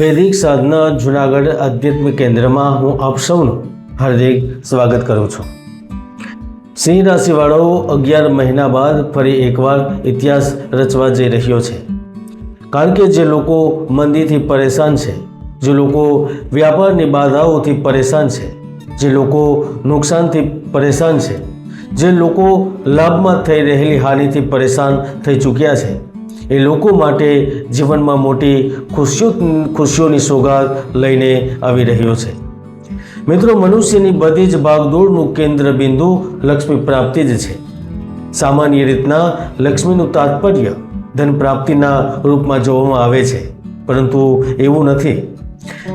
વૈદિક સાધના જુનાગઢ આધ્યાત્મિક કેન્દ્રમાં હું આપ સૌનું હાર્દિક સ્વાગત કરું છું. સિંહ રાશિવાળાઓ અગિયાર મહિના બાદ ફરી એકવાર ઇતિહાસ રચવા જઈ રહ્યો છે. કારણ કે જે લોકો મંદીથી પરેશાન છે, જે લોકો વ્યાપારની બાધાઓથી પરેશાન છે, જે લોકો નુકસાનથી પરેશાન છે, જે લોકો લાભમાં થઈ રહેલી હાનિથી પરેશાન થઈ ચૂક્યા છે એ લોકો માટે જીવનમાં મોટી ખુશીઓ, ખુશીઓની સોગાદ લઈને આવી રહ્યો છે. મિત્રો, મનુષ્યની બધી જ ભાગદોડનું કેન્દ્ર બિંદુ લક્ષ્મી પ્રાપ્તિ જ છે. સામાન્ય રીતના લક્ષ્મીનું તાત્પર્ય ધન પ્રાપ્તિના રૂપમાં જોવામાં આવે છે, પરંતુ એવું નથી.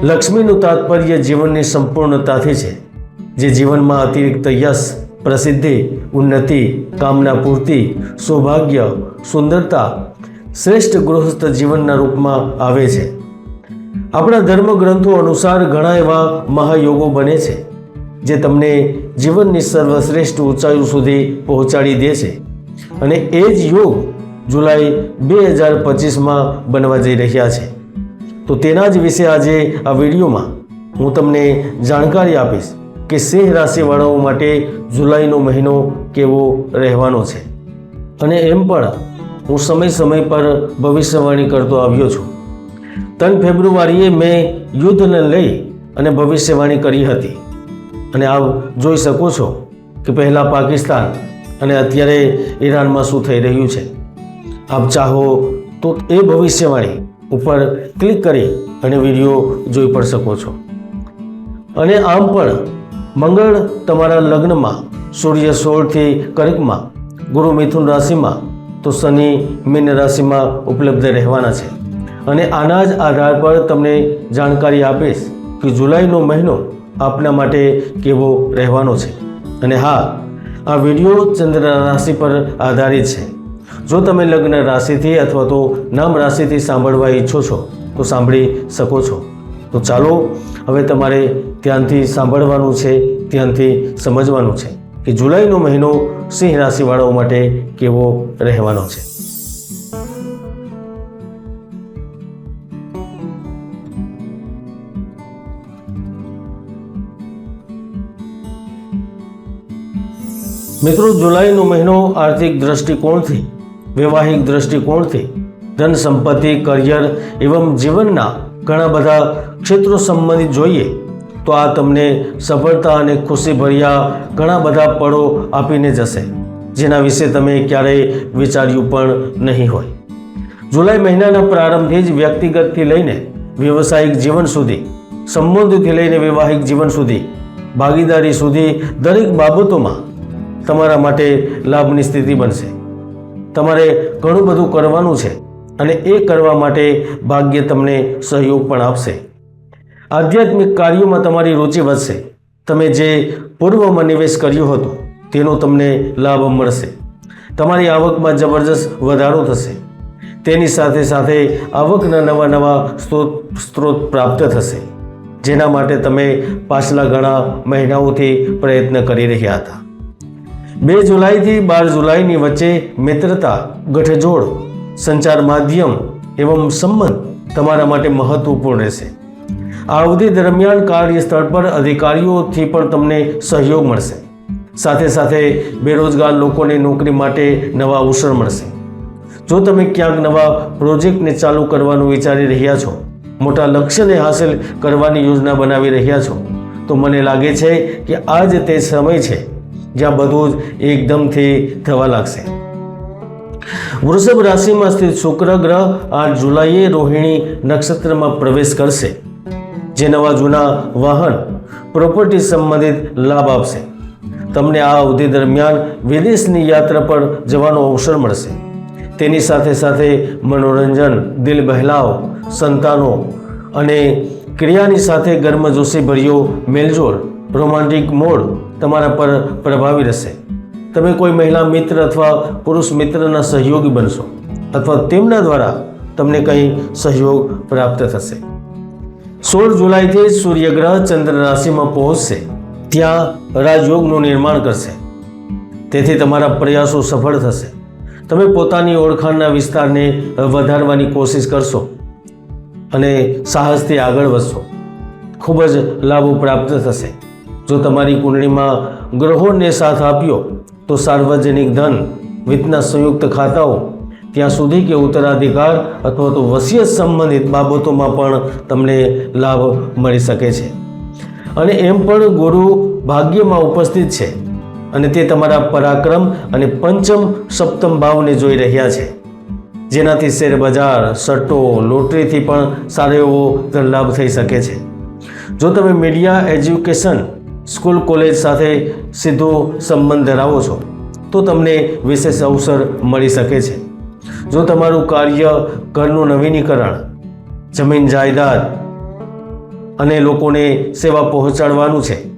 લક્ષ્મીનું તાત્પર્ય જીવનની સંપૂર્ણતાથી છે, જે જીવનમાં અતિરિક્ત યશ, પ્રસિદ્ધિ, ઉન્નતિ, કામના પૂર્તિ, સૌભાગ્ય, સુંદરતા શ્રેષ્ઠ ગૃહસ્થ જીવનના રૂપમાં આવે છે. આપણા ધર્મગ્રંથો અનુસાર ઘણા એવા મહાયોગો બને છે, જે તમને જીવનની સર્વશ્રેષ્ઠ ઊંચાઈઓ સુધી પહોંચાડી દે છે. અને એ જ યોગ જુલાઈ બે હજાર પચીસમાં બનવા જઈ રહ્યા છે. તો તેના જ વિશે આજે આ વિડીયોમાં હું તમને જાણકારી આપીશ કે સિંહ રાશિવાળાઓ માટે જુલાઈનો મહિનો કેવો રહેવાનો છે. અને એમ પણ હું સમય સમય પર ભવિષ્યવાણી કરતો આવ્યો છું. ત્રણ ફેબ્રુઆરીએ મેં યુદ્ધને લઈ અને ભવિષ્યવાણી કરી હતી. અને આપ જોઈ શકો છો કે પહેલાં પાકિસ્તાન અને અત્યારે ઈરાનમાં શું થઈ રહ્યું છે. આપ ચાહો તો એ ભવિષ્યવાણી ઉપર ક્લિક કરી અને વીડિયો જોઈ પણ શકો છો. અને આમ પણ મંગળ તમારા લગ્નમાં સૂર્ય સોળથી કર્કમાં, ગુરુ મિથુન રાશિમાં તો શનિ મીન રાશિમાં ઉપલબ્ધ રહેવાના છે. અને આના જ આધાર પર તમને જાણકારી આપીશ કે જુલાઈનો મહિનો આપના માટે કેવો રહેવાનો છે. અને હા, આ વીડિયો ચંદ્ર રાશિ પર આધારિત છે. જો તમે લગ્ન રાશિથી અથવા તો નામ રાશિથી સાંભળવા ઈચ્છો છો, તો સાંભળી શકો છો. તો ચાલો, હવે તમારે ધ્યાનથી સાંભળવાનું છે, ધ્યાનથી સમજવાનું છે. કે જુલાઈનો મહિનો સિંહ રાશિવાળાઓ માટે કેવો રહેવાનો છે? મિત્રો, જુલાઈનો મહિનો આર્થિક દ્રષ્ટિકોણથી, વૈવાહિક દ્રષ્ટિકોણથી, ધન સંપત્તિ, કરિયર એવં જીવનના ઘણા બધા ક્ષેત્રો સંબંધિત જોઈએ. તો આ તમને સફળતા અને ખુશીભર્યા ઘણા બધા પળો આપીને જશે, જેના વિશે તમે ક્યારેય વિચાર્યું પણ નહીં હોય. જુલાઈ મહિનાના પ્રારંભથી જ વ્યક્તિગતથી લઈને વ્યવસાયિક જીવન સુધી, સંબંધોથી લઈને વૈવાહિક જીવન સુધી, ભાગીદારી સુધી દરેક બાબતોમાં તમારા માટે લાભની સ્થિતિ બનશે. તમારે ઘણું બધું કરવાનું છે અને એ કરવા માટે ભાગ્ય તમને સહયોગ પણ આપશે. આધ્યાત્મિક કાર્યોમાં તમારી રુચિ વધશે. તમે જે પૂર્વમાં નિવેશ કર્યો હતો, તેનો તમને લાભ મળશે. તમારી આવકમાં જબરજસ્ત વધારો થશે. તેની સાથે સાથે આવકના નવા નવા સ્ત્રોત સ્ત્રોત પ્રાપ્ત થશે. જેના માટે તમે પાછલા ઘણા મહિનાઓથી પ્રયત્ન કરી રહ્યા હતા. બે જુલાઈથી બાર જુલાઈની વચ્ચે મિત્રતા, ગઠજોડ, સંચાર માધ્યમ એવં સંબંધ તમારા માટે મહત્વપૂર્ણ રહેશે. આ અવધિ દરમિયાન કાર્યસ્થળ પર અધિકારીઓથી પણ તમને સહયોગ મળશે. સાથે સાથે બેરોજગાર લોકોને નોકરી માટે નવા અવસર મળશે. જો તમે ક્યાંક નવા પ્રોજેક્ટને ચાલુ કરવાનું વિચારી રહ્યા છો, મોટા લક્ષ્યને હાંસલ કરવાની યોજના બનાવી રહ્યા છો, તો મને લાગે છે કે આ જ તે સમય છે જ્યાં બધું જ એકદમથી થવા લાગશે. વૃષભ રાશિમાં સ્થિત શુક્ર ગ્રહ આઠ જુલાઈએ રોહિણી નક્ષત્રમાં પ્રવેશ કરશે. જે નવા જૂના વાહન પ્રોપર્ટી સંબંધિત લાભ આપશે. તમને આ અવધિ દરમિયાન વિદેશની યાત્રા પર જવાનો અવસર મળશે. તેની સાથે સાથે મનોરંજન, દિલ બહેલાવ, સંતાનો અને ક્રિયાની સાથે ગર્મજોશીભર્યો મેલજોલ રોમાન્ટિક મોડ તમારા પર પ્રભાવી રહેશે. તમે કોઈ મહિલા મિત્ર અથવા પુરુષ મિત્રના સહયોગી બનશો અથવા તેમના દ્વારા તમને કંઈ સહયોગ પ્રાપ્ત થશે. સોળ જુલાઈથી સૂર્યગ્રહ ચંદ્ર રાશિમાં પહોંચશે. ત્યાં રાજયોગનું નિર્માણ કરશે. તેથી તમારા પ્રયાસો સફળ થશે. તમે પોતાની ઓળખાણના વિસ્તારને વધારવાની કોશિશ કરશો અને સાહસથી આગળ વધશો. ખૂબ જ લાભો પ્રાપ્ત થશે. જો તમારી કુંડળીમાં ગ્રહોને સાથ આપ્યો, તો સાર્વજનિક ધન, વિતના સંયુક્ત ખાતાઓ ત્યાં સુધી કે ઉત્તરાધિકાર અથવા તો વસિયત સંબંધિત બાબતોમાં પણ તમને લાભ મળી શકે છે. અને એમ પણ ગુરુ ભાગ્યમાં ઉપસ્થિત છે અને તે તમારા પરાક્રમ અને પંચમ સપ્તમ ભાવને જોઈ રહ્યા છે. જેનાથી શેરબજાર સટ્ટો, લોટરીથી પણ સારો એવો લાભ થઈ શકે છે. જો તમે મીડિયા, એજ્યુકેશન, સ્કૂલ, કોલેજ સાથે સીધો સંબંધ ધરાવો છો, તો તમને વિશેષ અવસર મળી શકે છે. જો તમારું કાર્ય ઘરનું નવીનીકરણ, જમીન જાયદાદ અને લોકોને સેવા પહોંચાડવાનું છે,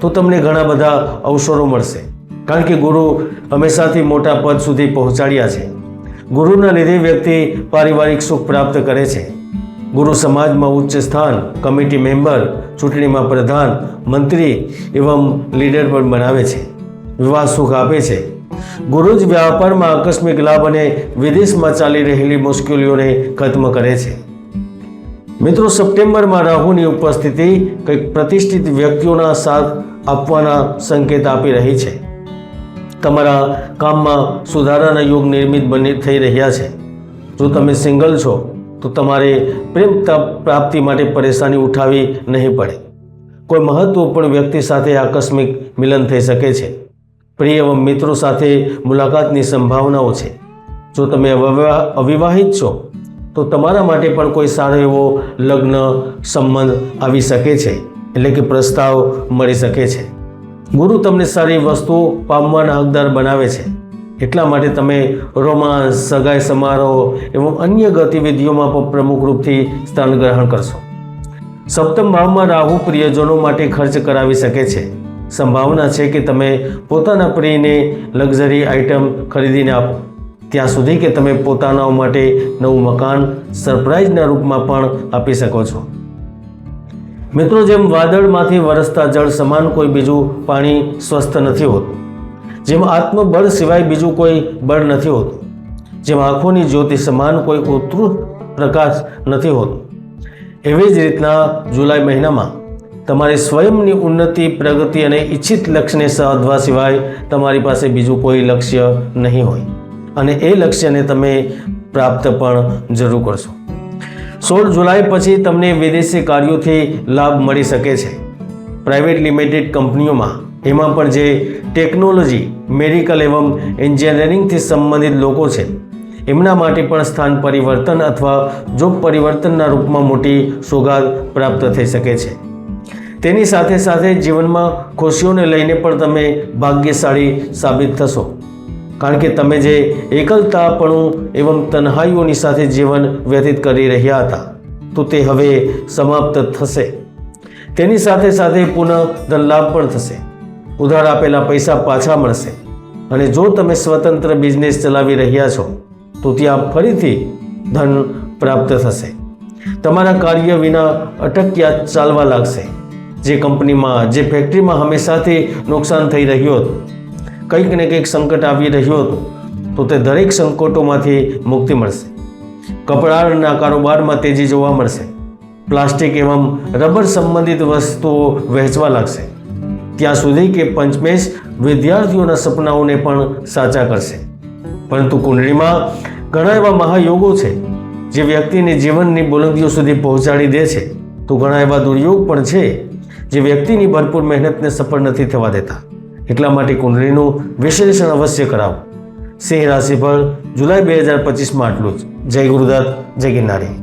તો તમને ઘણા બધા અવસરો મળશે. કારણ કે ગુરુ હંમેશાથી મોટા પદ સુધી પહોંચાડ્યા છે. ગુરુના લીધે વ્યક્તિ પારિવારિક સુખ પ્રાપ્ત કરે છે. ગુરુ સમાજમાં ઉચ્ચ સ્થાન, કમિટી મેમ્બર, ચૂંટણીમાં પ્રધાન, મંત્રી એવમ લીડર પણ બનાવે છે. વિવાહ સુખ આપે છે. ગુરુ જ વ્યાપારમાં આકસ્મિક લાભ અને વિદેશમાં ચાલી રહેલી મુશ્કેલીઓને ખત્મ કરે છે. મિત્રો, સપ્ટેમ્બરમાં રાહુની ઉપસ્થિતિ કંઈક પ્રતિષ્ઠિત વ્યક્તિઓના સાથ આપવાના સંકેત આપી રહી છે. તમારા કામમાં સુધારાના યોગ નિર્મિત બની થઈ રહ્યા છે. જો તમે સિંગલ છો, તો તમારે પ્રેમ પ્રાપ્તિ માટે પરેશાની ઉઠાવી નહીં પડે. કોઈ મહત્વપૂર્ણ વ્યક્તિ સાથે આકસ્મિક મિલન થઈ શકે છે. પ્રિય મિત્રો સાથે મુલાકાતની સંભાવનાઓ છે. જો તમે અવિવા- અવિવાહિત છો, તો તમારા માટે પણ કોઈ સારો એવો લગ્ન, સંબંધ આવી શકે છે, એટલે કે પ્રસ્તાવ મળી શકે છે. ગુરુ તમને સારી વસ્તુઓ પામવાના હકદાર બનાવે છે. એટલા માટે તમે રોમાન્સ સગાઈ સમારોહ એવં અન્ય ગતિવિધિઓમાં પણ પ્રમુખ રૂપથી સ્થાન ગ્રહણ કરશો. સપ્તમ ભાવમાં રાહુ પ્રિયજનો માટે ખર્ચ કરાવી શકે છે. સંભાવના છે કે તમે પોતાના પ્રિયને લક્ઝરી આઇટમ ખરીદીને આપો. ત્યાં સુધી કે તમે પોતાના માટે નવું મકાન સરપ્રાઇઝના રૂપમાં પણ આપી શકો છો. મિત્રો, જેમ વાદળમાંથી વરસતા જળ સમાન કોઈ બીજું પાણી સ્વસ્થ નથી હોતું, જેમ આત્મબળ સિવાય બીજું કોઈ બળ નથી હોતું, જેમ આંખોની જ્યોતિ સમાન કોઈ ઉત્તૃત પ્રકાશ નથી હોતો, એવી જ રીતના જુલાઈ મહિનામાં તમારી સ્વયંની ઉન્નતિ, પ્રગતિ અને ઈચ્છિત લક્ષ્યને સાધવા સિવાય તમારી પાસે બીજું કોઈ લક્ષ્ય નહીં હોય. અને એ લક્ષ્યને તમે પ્રાપ્ત પણ જરૂર કરશો. સોળ જુલાઈ પછી તમને વિદેશી કાર્યોથી લાભ મળી શકે છે. પ્રાઇવેટ લિમિટેડ કંપનીઓમાં, એમાં પણ જે ટેકનોલોજી, મેડિકલ એવં એન્જિનિયરિંગથી સંબંધિત લોકો છે, એમના માટે પણ સ્થાન પરિવર્તન અથવા જોબ પરિવર્તનના રૂપમાં મોટી સોગાદ પ્રાપ્ત થઈ શકે છે. તેની સાથે સાથે જીવનમાં ખુશીઓને લઈને પણ તમે ભાગ્યશાળી સાબિત થશો. કારણ કે તમે જે એકલતાપણું એવં તન્હાઈઓની સાથે જીવન વ્યતીત કરી રહ્યા હતા, તો તે હવે સમાપ્ત થશે. તેની સાથે સાથે પુનઃ ધનલાભ પણ થશે. ઉધાર આપેલા પૈસા પાછા મળશે. અને જો તમે સ્વતંત્ર બિઝનેસ ચલાવી રહ્યા છો, તો ત્યાં ફરીથી ધન પ્રાપ્ત થશે. તમારા કાર્ય વિના અટક્યા ચાલવા લાગશે. જે કંપનીમાં, જે ફેક્ટરીમાં હંમેશાથી નુકસાન થઈ રહ્યું હતું. કંઈક ને કંઈક સંકટ આવી રહ્યું હતું. તો તે દરેક સંકટોમાંથી મુક્તિ મળશે. કપડાના કારોબારમાં તેજી જોવા મળશે. પ્લાસ્ટિક એવં રબર સંબંધિત વસ્તુઓ વહેંચવા લાગશે. ત્યાં સુધી કે પંચમેશ વિદ્યાર્થીઓના સપનાઓને પણ સાચા કરશે. પરંતુ કુંડળીમાં ઘણા એવા મહાયોગો છે. જે વ્યક્તિને જીવનની બુલંદીઓ સુધી પહોંચાડી દે છે. તો ઘણા એવા દુર્યોગ પણ છે. જે વ્યક્તિની ભરપૂર મહેનતને સફળ નથી થવા દેતા. એટલા માટે કુંડળીનું વિશ્લેષણ અવશ્ય કરાવો. સિંહ રાશિ પર જુલાઈ બે હજાર પચીસમાં આટલું જ. જય ગુરુદત્ત, જય ગિરનારી.